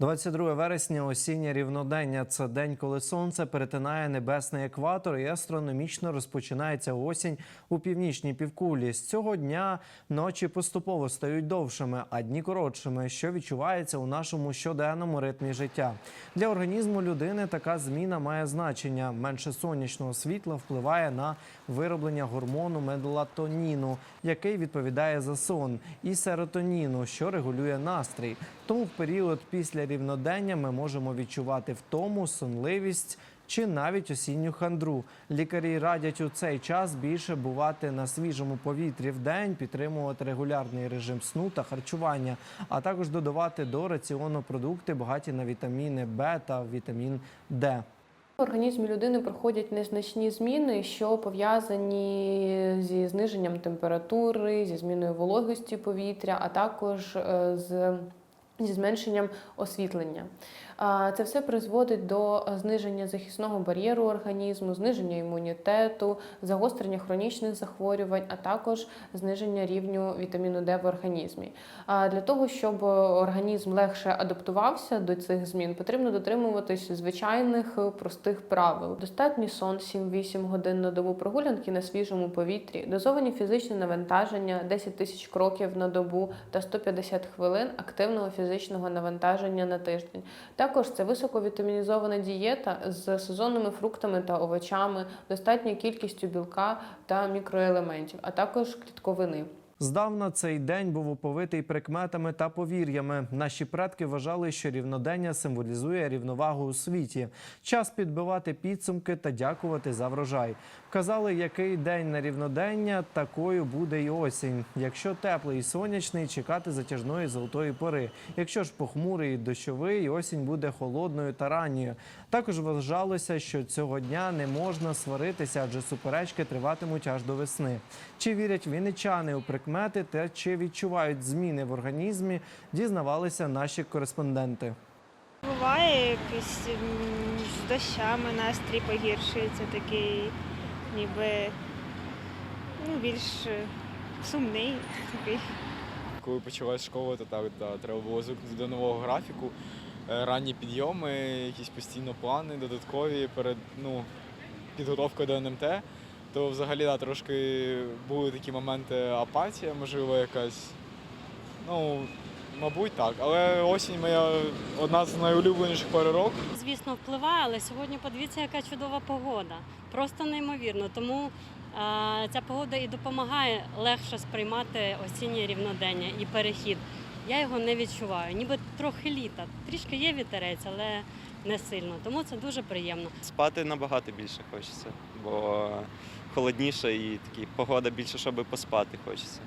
22 вересня осіннє рівнодення. Це день, коли сонце перетинає небесний екватор і астрономічно розпочинається осінь у північній півкулі. З цього дня ночі поступово стають довшими, а дні коротшими, що відчувається у нашому щоденному ритмі життя. Для організму людини така зміна має значення. Менше сонячного світла впливає на вироблення гормону мелатоніну, який відповідає за сон, і серотоніну, що регулює настрій. Тому в період після рівнодення ми можемо відчувати втому, сонливість. Чи навіть осінню хандру лікарі радять у цей час більше бувати на свіжому повітрі в день, підтримувати регулярний режим сну та харчування, а також додавати до раціону продукти багаті на вітаміни Б та вітамін Д. В організмі людини проходять незначні зміни, що пов'язані зі зниженням температури, зі зміною вологості повітря, а також е, з Зі зменшенням освітлення. Це все призводить до зниження захисного бар'єру організму, зниження імунітету, загострення хронічних захворювань, а також зниження рівню вітаміну Д в організмі. Для того, щоб організм легше адаптувався до цих змін, потрібно дотримуватись звичайних е, простих правил. Достатній сон 7-8 годин на добу, прогулянки на свіжому повітрі, дозовані фізичні навантаження 10 тисяч кроків на добу та 150 хвилин активного фізичного навантаження на тиждень. Також це високовітамінізована дієта з сезонними фруктами та овочами, достатньою кількістю білка та мікроелементів, а також клітковини. Здавна цей день був оповитий прикметами та повір'ями. Наші предки вважали, що рівнодення символізує рівновагу у світі. Час підбивати підсумки та дякувати за врожай. Казали, який день на рівнодення, такою буде й осінь. Якщо теплий і сонячний, чекати затяжної золотої пори. Якщо ж похмурий і дощовий, осінь буде холодною та ранньою. Також вважалося, що цього дня не можна сваритися, адже суперечки триватимуть аж до весни. Чи вірять вінничани у прикмети та чи відчувають зміни в організмі, дізнавалися наші кореспонденти. Буває якийсь з дощами настрій погіршується, такий ніби ну, більш е, сумний такий. Коли почалась школа, то так, да, треба було звикнути до нового графіку. Е, Ранні підйоми, якісь постійно плани додаткові перед ну, підготовкою до НМТ. То взагалі да, трошки були такі моменти апатія, можливо, якась. Ну, мабуть, так. Але осінь моя одна з найулюбленіших пори року. звісно, впливає, але сьогодні подивіться, яка чудова погода. Просто неймовірно. Тому е, ця погода і допомагає легше сприймати осіннє рівнодення і перехід. Я його не відчуваю, ніби трохи літа. Трішки є вітерець, але не сильно. Тому це дуже приємно. Спати набагато більше хочеться, бо холодніше і такі погода більше, щоб поспати хочеться.